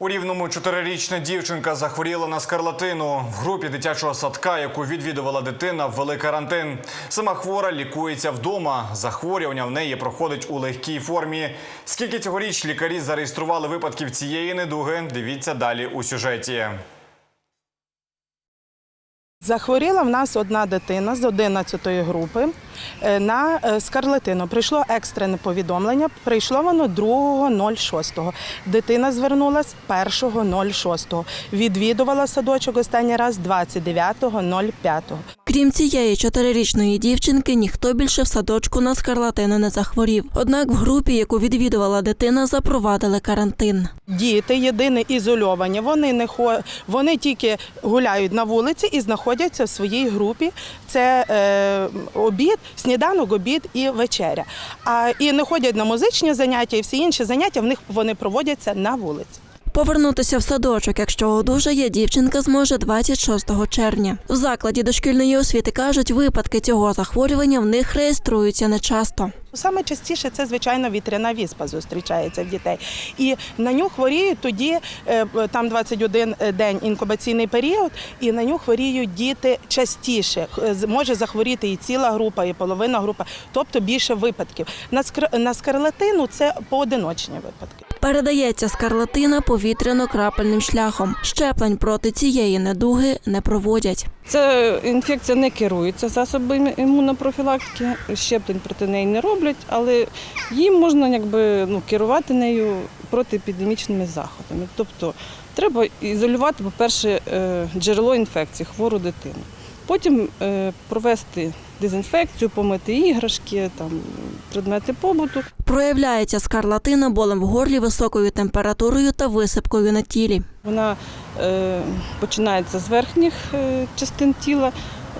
У рівному чотирирічна дівчинка захворіла на скарлатину. В групі дитячого садка, яку відвідувала дитина, ввели карантин. Сама хвора лікується вдома. Захворювання в неї проходить у легкій формі. Скільки цьогоріч лікарі зареєстрували випадків цієї недуги? Дивіться далі у сюжеті. Захворіла в нас одна дитина з 11 групи е, на Скарлетину скарлатину. Прийшло екстрене повідомлення. Прийшло воно 2.06. Дитина звернулася 1.06. Відвідувала садочок останній раз 29.05. Крім цієї чотирирічної дівчинки, ніхто більше в садочку на скарлатину не захворів. Однак в групі, яку відвідувала дитина, запровадили карантин. Діти єдине ізольовані. Вони не хо... вони тільки гуляють на вулиці і знаходяться в своїй групі. Це е, обід, сніданок, обід і вечеря. А і не ходять на музичні заняття, і всі інші заняття в них вони проводяться на вулиці. Повернутися в садочок, якщо одужає, дівчинка зможе 26 червня. В закладі дошкільної освіти кажуть, випадки цього захворювання в них реєструються нечасто. Саме частіше це звичайно вітряна віспа зустрічається в дітей, і на нього хворіють тоді е, там 21 день інкубаційний період, і на нього хворіють діти частіше. Може захворіти і ціла група, і половина група, тобто більше випадків. На скарлатину це поодиночні випадки. Передається скарлатина повітряно-крапельним шляхом. Щеплень проти цієї недуги не проводять. Ця інфекція не керується засобами імунопрофілактики, щеплень проти неї не роблять, але їм можна якби, ну, керувати нею протиепідемічними заходами. Тобто треба ізолювати, по-перше, е, джерело інфекції, хвору дитину. Потім е, провести дезінфекцію, помити іграшки, там, предмети побуту. Проявляється скарлатина болем в горлі, високою температурою та висипкою на тілі. Вона е, починається з верхніх е, частин тіла,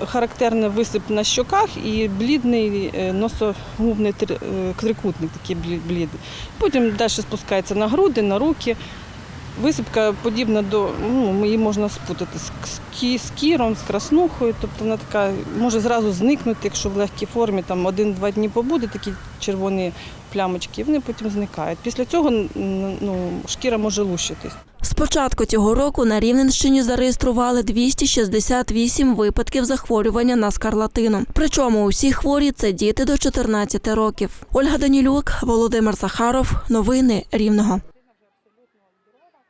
характерний висип на щоках і блідний е, носогубний е, трикутник, такий блі- Потім далі спускається на груди, на руки. Висипка подібна до, ну, її можна спутати з кі- з кіром, з краснухою, тобто вона така може зразу зникнути, якщо в легкій формі там один-два дні побуде, такі червоні плямочки, і вони потім зникають. Після цього ну, шкіра може лущитись. З початку цього року на Рівненщині зареєстрували 268 випадків захворювання на скарлатину. Причому усі хворі це діти до 14 років. Ольга Данілюк, Володимир Захаров. Новини Рівного.